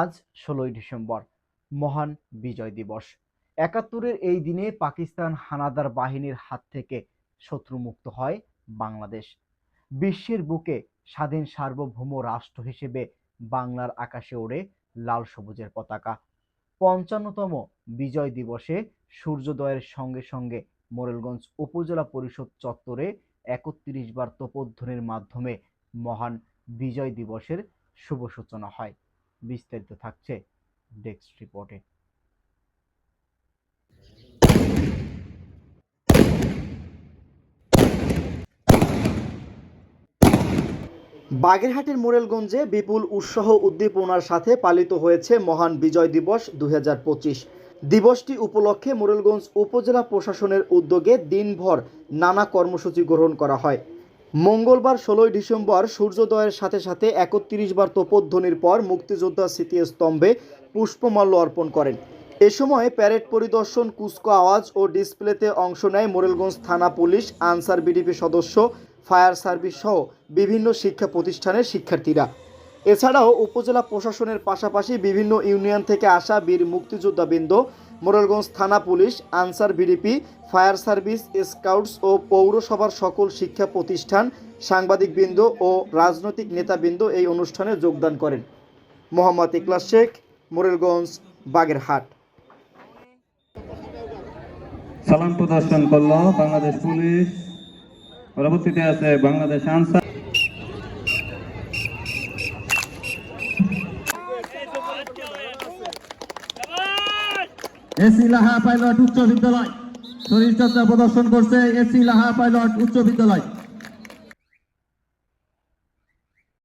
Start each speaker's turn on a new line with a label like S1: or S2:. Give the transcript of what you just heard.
S1: আজ ষোলোই ডিসেম্বর মহান বিজয় দিবস একাত্তরের এই দিনে পাকিস্তান হানাদার বাহিনীর হাত থেকে শত্রুমুক্ত হয় বাংলাদেশ বিশ্বের বুকে স্বাধীন সার্বভৌম রাষ্ট্র হিসেবে বাংলার আকাশে ওড়ে লাল সবুজের পতাকা পঞ্চান্নতম বিজয় দিবসে সূর্যোদয়ের সঙ্গে সঙ্গে মোরেলগঞ্জ উপজেলা পরিষদ চত্বরে একত্রিশ বার তোপধ্বনির মাধ্যমে মহান বিজয় দিবসের শুভ সূচনা হয় বিস্তারিত থাকছে ডেস্ক রিপোর্টে
S2: বাগেরহাটের মোরেলগঞ্জে বিপুল উৎসাহ উদ্দীপনার সাথে পালিত হয়েছে মহান বিজয় দিবস দু দিবসটি উপলক্ষে মোরেলগঞ্জ উপজেলা প্রশাসনের উদ্যোগে দিনভর নানা কর্মসূচি গ্রহণ করা হয় মঙ্গলবার ষোলোই ডিসেম্বর সূর্যোদয়ের সাথে সাথে একত্রিশ বার তোপধ্বনির পর মুক্তিযোদ্ধা স্মৃতিস্তম্ভে পুষ্পমাল্য অর্পণ করেন এ সময় প্যারেড পরিদর্শন কুস্কো আওয়াজ ও ডিসপ্লেতে অংশ নেয় মোরেলগঞ্জ থানা পুলিশ আনসার বিডিপি সদস্য ফায়ার সার্ভিস সহ বিভিন্ন শিক্ষা প্রতিষ্ঠানের শিক্ষার্থীরা এছাড়াও উপজেলা প্রশাসনের পাশাপাশি বিভিন্ন ইউনিয়ন থেকে আসা বীর মুক্তিযোদ্ধাবৃন্দ মোরেলগঞ্জ থানা police Ansar VDP fire service scouts ও পৌরসভার সকল শিক্ষা প্রতিষ্ঠান সাংবাদিকবৃন্দ ও রাজনৈতিক নেতাবৃন্দ এই অনুষ্ঠানে যোগদান করেন মোহাম্মদ ইকলাস শেখ মোরেলগঞ্জ বাগেরহাট
S1: সালাম প্রদর্শন করল বাংলাদেশ পুলিশ পরবর্তীতে আছে বাংলাদেশ আনসার এসি লাহা পাইলট উচ্চ বিদ্যালয় শরীরচর্চা প্রদর্শন করছে এসি লাহা পাইলট উচ্চ বিদ্যালয়